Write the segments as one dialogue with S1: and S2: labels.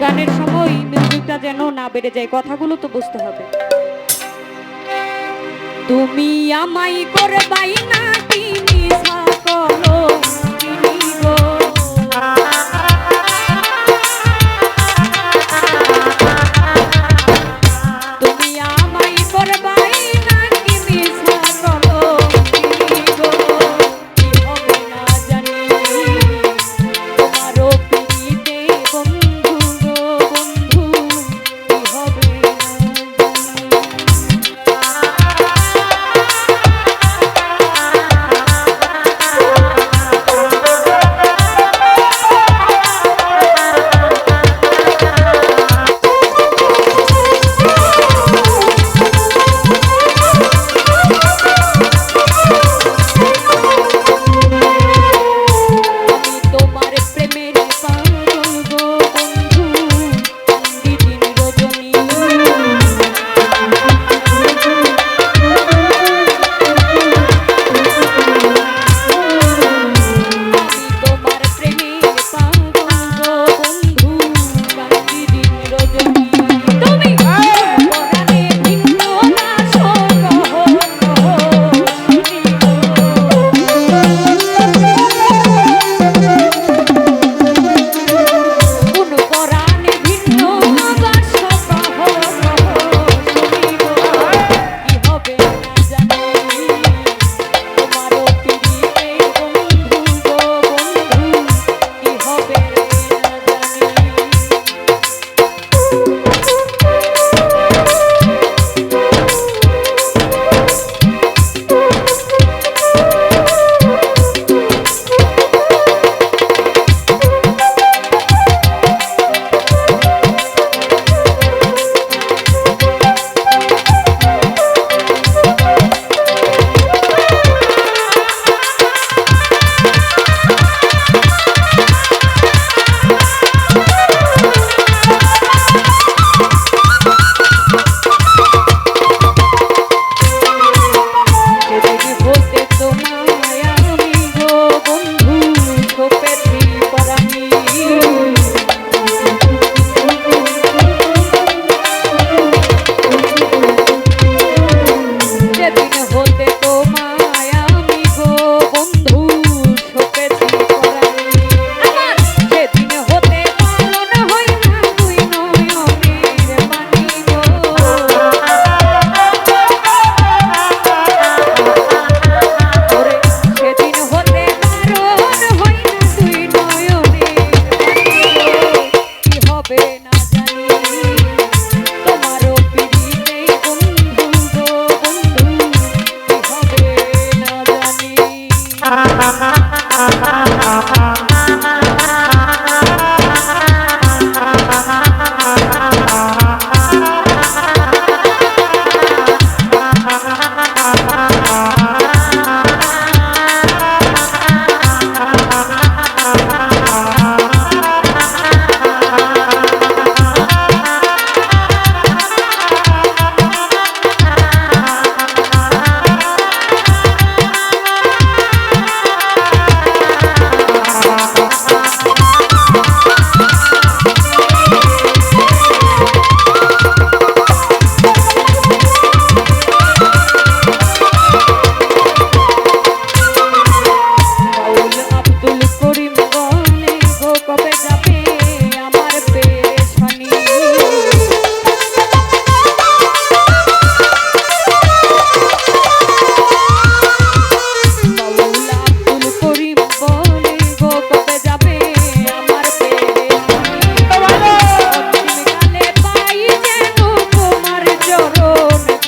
S1: গানের সময় মিউজিকটা যেন না বেড়ে যায়, কথাগুলো তো বুঝতে হবে। তুমি আমাই করবাই না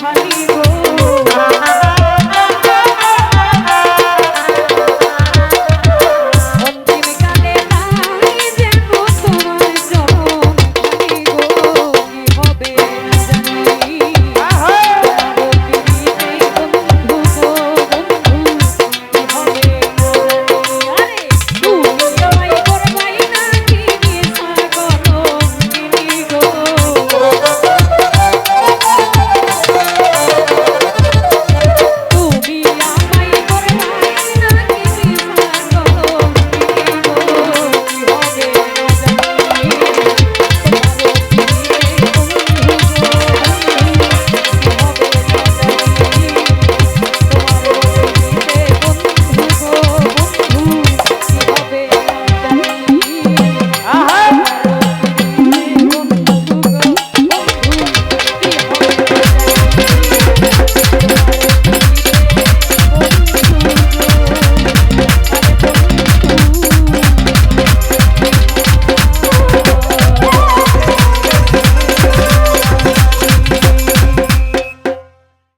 S1: honey.